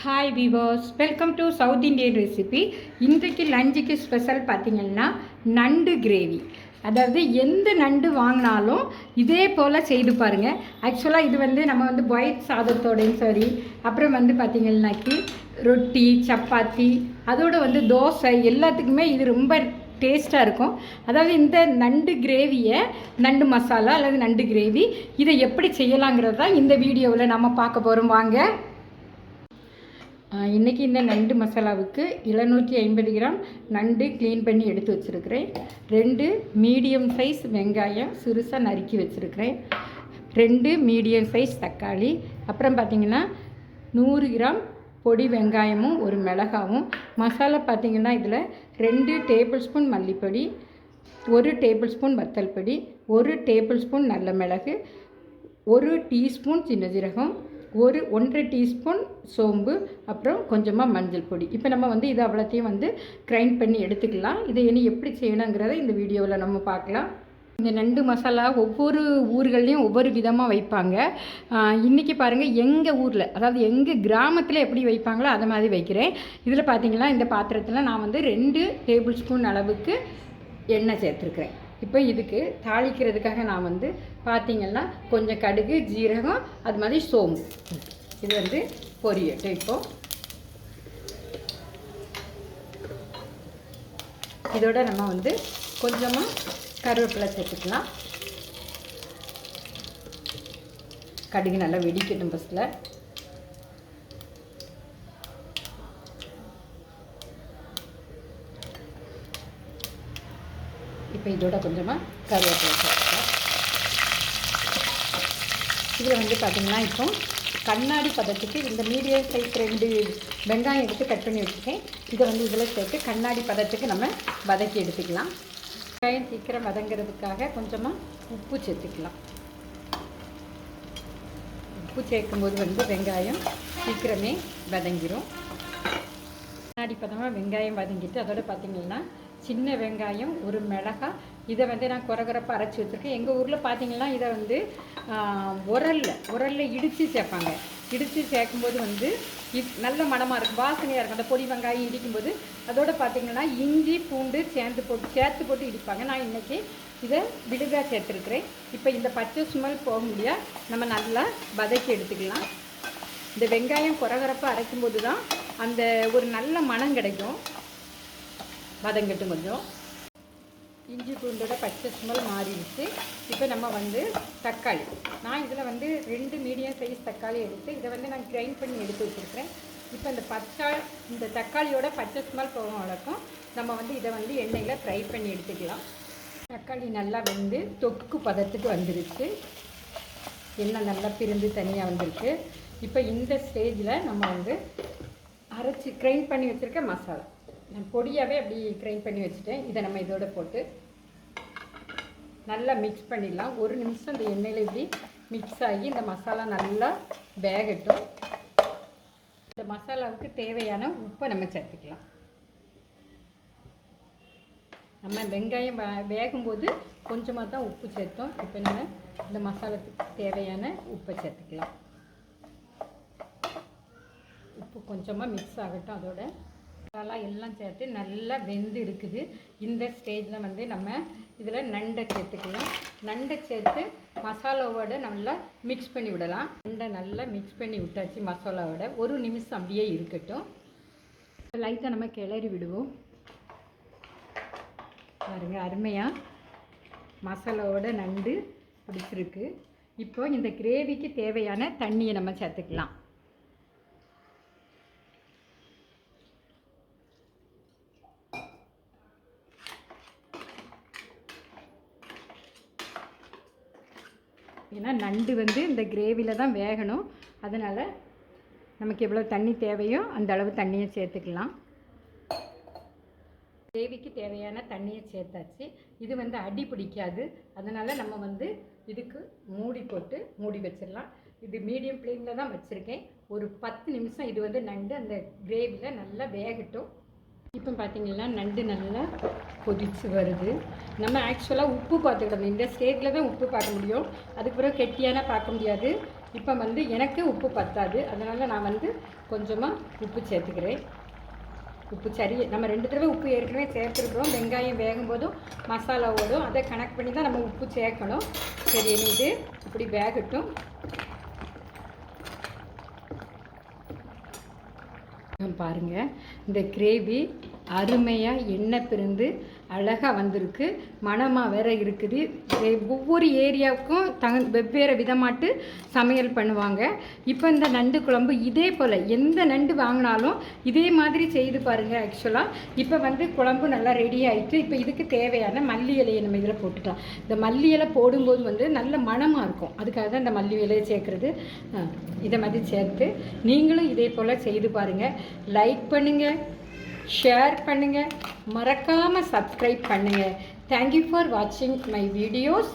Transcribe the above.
Hi விவோஸ் welcome to south Indian recipe இன்றைக்கு லஞ்சுக்கு special பார்த்திங்கன்னா நண்டு கிரேவி அதாவது எந்த நண்டு வாங்கினாலும் இதே போல் செய்து பாருங்கள் ஆக்சுவலாக இது வந்து நம்ம வந்து ஒயிட் சாதத்தோடையும் சரி அப்புறம் வந்து பார்த்திங்கன்னாக்கி ரொட்டி சப்பாத்தி அதோடு வந்து தோசை எல்லாத்துக்குமே இது ரொம்ப டேஸ்ட்டாக இருக்கும். அதாவது இந்த நண்டு கிரேவியை நண்டு மசாலா அல்லது நண்டு கிரேவி இதை எப்படி செய்யலாங்கிறது தான் இந்த வீடியோவில் நம்ம பார்க்க போகிறோம் வாங்க. இன்றைக்கி இந்த நண்டு மசாலாவுக்கு எழுநூற்றி ஐம்பது கிராம் நண்டு க்ளீன் பண்ணி எடுத்து வச்சுருக்கிறேன். ரெண்டு மீடியம் சைஸ் வெங்காயம் சிறுசாக நறுக்கி வச்சுருக்கிறேன். ரெண்டு மீடியம் சைஸ் தக்காளி. அப்புறம் பார்த்திங்கன்னா நூறு கிராம் பொடி வெங்காயமும் ஒரு மிளகாவும். மசாலா பார்த்திங்கன்னா இதில் ரெண்டு டேபிள் ஸ்பூன் மல்லிப்பொடி ஒரு டேபிள் ஸ்பூன் வத்தல் பொடி ஒரு டேபிள் ஸ்பூன் நல்ல மிளகு ஒரு டீஸ்பூன் சின்ன ஜீரகம் ஒரு ஒன்றரை டீஸ்பூன் சோம்பு அப்புறம் கொஞ்சமாக மஞ்சள் பொடி. இப்போ நம்ம வந்து இது அவ்வளோத்தையும் வந்து கிரைண்ட் பண்ணி எடுத்துக்கலாம். இதை இனி எப்படி செய்யணுங்கிறத இந்த வீடியோவில் நம்ம பார்க்கலாம். இந்த நண்டு மசாலா ஒவ்வொரு ஊர்கள்லேயும் ஒவ்வொரு விதமாக வைப்பாங்க. இன்றைக்கி பாருங்கள் எங்கள் ஊரில் அதாவது எங்கள் கிராமத்தில் எப்படி வைப்பாங்களோ அதை மாதிரி வைக்கிறேன். இதில் பார்த்தீங்கன்னா இந்த பாத்திரத்தில் நான் வந்து ரெண்டு டேபிள் ஸ்பூன் அளவுக்கு எண்ணெய் சேர்த்துருக்குறேன். இப்போ இதுக்கு தாளிக்கிறதுக்காக நான் வந்து பார்த்தீங்கன்னா கொஞ்சம் கடுகு ஜீரகம் அது மாதிரி சோம்பு. இது வந்து பொரியட்டும் இப்போ இதோட நம்ம வந்து கொஞ்சமாக கருவேப்பிலை சேர்த்துக்கலாம். கடுகு நல்லா வெடிக்கட்டும் ஃபஸ்ட்டில் இப்போ இதோட கொஞ்சமாக கருவேப்பிலை சேர்த்துக்கலாம். இதில் வந்து பார்த்திங்கன்னா இப்போ கண்ணாடி பதத்துக்கு இந்த மீடியம் சைஸ் ரெண்டு வெங்காயம் எடுத்து கட் பண்ணி வச்சுருக்கேன். இதை வந்து இதில் சேர்த்து கண்ணாடி பதத்துக்கு நம்ம வதக்கி எடுத்துக்கலாம். வெங்காயம் சீக்கிரம் வதங்கிறதுக்காக கொஞ்சமாக உப்பு சேர்த்துக்கலாம். உப்பு சேர்க்கும்போது வந்து வெங்காயம் சீக்கிரமே வதங்கிடும் கண்ணாடி பதமாக வெங்காயம் வதங்கிட்டு அதோட பார்த்திங்கன்னா சின்ன வெங்காயம் ஒரு மிளகாய். இதை வந்து நான் குறகுறப்பாக அரைச்சி வச்சுருக்கேன். எங்கள் ஊரில் பார்த்தீங்கன்னா இதை வந்து உரலில் உரலில் இடித்து சேர்ப்பாங்க. இடித்து சேர்க்கும்போது வந்து இப் நல்ல மனமாக இருக்கும். வாசனையாக இருக்கும். அந்த பொடி வெங்காயம் இடிக்கும்போது அதோட பார்த்தீங்கன்னா இஞ்சி பூண்டு சேர்ந்து போட்டு சேர்த்து போட்டு இடிப்பாங்க. நான் இன்றைக்கி இதை விடுதாக சேர்த்துருக்குறேன். இப்போ இந்த பச்சை ஸ்மெல் போக முடியாது நம்ம நல்லா வதக்கி எடுத்துக்கலாம். இந்த வெங்காயம் குறகுறப்பாக அரைக்கும்போது தான் அந்த ஒரு நல்ல மனம் கிடைக்கும். வதங்கட்டும் கொஞ்சம் இஞ்சி பூண்டோட பச்சை ஸ்மெல் மாறிடுச்சு. இப்போ நம்ம வந்து தக்காளி. நான் இதில் வந்து ரெண்டு மீடியம் சைஸ் தக்காளி எடுத்து இதை வந்து நான் கிரைண்ட் பண்ணி எடுத்து வச்சுருக்கிறேன். இப்போ இந்த பச்சை இந்த தக்காளியோட பச்சை ஸ்மெல் போகும் வழக்கம் நம்ம வந்து இதை வந்து எண்ணெயில் ஃப்ரை பண்ணி எடுத்துக்கலாம். தக்காளி நல்லா வந்து தொக்கு பதத்துக்கு வந்துருச்சு. எண்ணெய் நல்லா பிரிந்து தனியாக வந்திருக்கு. இப்போ இந்த ஸ்டேஜில் நம்ம வந்து அரைச்சி கிரைண்ட் பண்ணி வச்சுருக்க மசாலா. நான் பொடியாகவே அப்படி கிரைண்ட் பண்ணி வச்சுட்டேன். இதை நம்ம இதோட போட்டு நல்லா மிக்ஸ் பண்ணிடலாம். ஒரு நிமிஷம் இந்த எண்ணெயில் இப்படி மிக்ஸ் ஆகி இந்த மசாலா நல்லா வேகட்டும். இந்த மசாலாவுக்கு தேவையான உப்பை நம்ம சேர்த்துக்கலாம். நம்ம வெங்காயம் வேகும்போது கொஞ்சமாக தான் உப்பு சேர்த்தோம். இப்போ நம்ம இந்த மசாலாத்துக்கு தேவையான உப்பை சேர்த்துக்கலாம். உப்பு கொஞ்சமாக மிக்ஸ் ஆகட்டும் அதோட. மசாலா எல்லாம் சேர்த்து நல்லா வெந்து இருக்குது. இந்த ஸ்டேஜில் வந்து நம்ம இதில் நண்டை சேர்த்துக்கலாம். நண்டை சேர்த்து மசாலாவோட நல்லா மிக்ஸ் பண்ணி விடலாம். நண்டை நல்லா மிக்ஸ் பண்ணி விட்டாச்சு மசாலாவோட. ஒரு நிமிஷம் அப்படியே இருக்கட்டும். லைட்டாக நம்ம கிளறி விடுவோம். பாருங்க அருமையாக மசாலாவோட நண்டு பிடிச்சிருக்கு. இப்போ இந்த கிரேவிக்கு தேவையான தண்ணியை நம்ம சேர்த்துக்கலாம். ஏன்னா நண்டு வந்து இந்த கிரேவியில் தான் வேகணும். அதனால் நமக்கு எவ்வளோ தண்ணி தேவையோ அந்த அளவு தண்ணியை சேர்த்துக்கலாம். கிரேவிக்கு தேவையான தண்ணியை சேர்த்தாச்சு. இது வந்து அடி பிடிக்காது. அதனால் நம்ம வந்து இதுக்கு மூடி போட்டு மூடி வச்சிடலாம். இது மீடியம் ஃப்ளேமில் தான் வச்சுருக்கேன். ஒரு பத்து நிமிஷம் இது வந்து நண்டு அந்த கிரேவியில் நல்லா வேகட்டும். இப்போ பார்த்தீங்கன்னா நண்டு நல்லா கொதிச்சு வருது. நம்ம ஆக்சுவலாக உப்பு பார்த்துக்கிடணும். இந்த ஸ்டேஜில் தான் உப்பு பார்க்க முடியும். அதுக்கப்புறம் கெட்டியான பார்க்க முடியாது. இப்போ வந்து எனக்கு உப்பு பத்தாது. அதனால் நான் வந்து கொஞ்சமாக உப்பு சேர்த்துக்கிறேன். உப்பு சரி நம்ம ரெண்டு தடவை உப்பு ஏற்கனவே சேர்த்துருக்குறோம். வெங்காயம் வேகும் போதும் மசாலா ஓடும் அதை கணக்கு பண்ணி தான் நம்ம உப்பு சேர்க்கணும். சரி இது இப்படி வேகட்டும். பாருங்க. இந்த கிரேவி அருமையாக எண்ணெய் பிரிந்து அழகாக வந்திருக்கு. மணமாக வேற இருக்குது. ஒவ்வொரு ஏரியாவுக்கும் தங் வெவ்வேறு விதமாட்டு சமையல் பண்ணுவாங்க. இப்போ இந்த நண்டு குழம்பு இதே போல் எந்த நண்டு வாங்கினாலும் இதே மாதிரி செய்து பாருங்கள் ஆக்சுவலாக இப்போ வந்து குழம்பு நல்லா ரெடி ஆகிட்டு இப்போ இதுக்கு தேவையான மல்லி இலையை நம்ம இதில் போட்டுக்கலாம். இந்த மல்லி இலை போடும்போது வந்து நல்ல மணமாக இருக்கும். அதுக்காக தான் இந்த மல்லி இலையை சேர்க்குறது. இதை மாதிரி சேர்த்து நீங்களும் இதே போல் செய்து பாருங்கள் லைக் பண்ணுங்கள் ஷேர் பண்ணுங்கள் மறக்காமல் சப்ஸ்கிரைப் பண்ணுங்கள் தேங்க்யூ ஃபார் வாட்சிங் மை வீடியோஸ்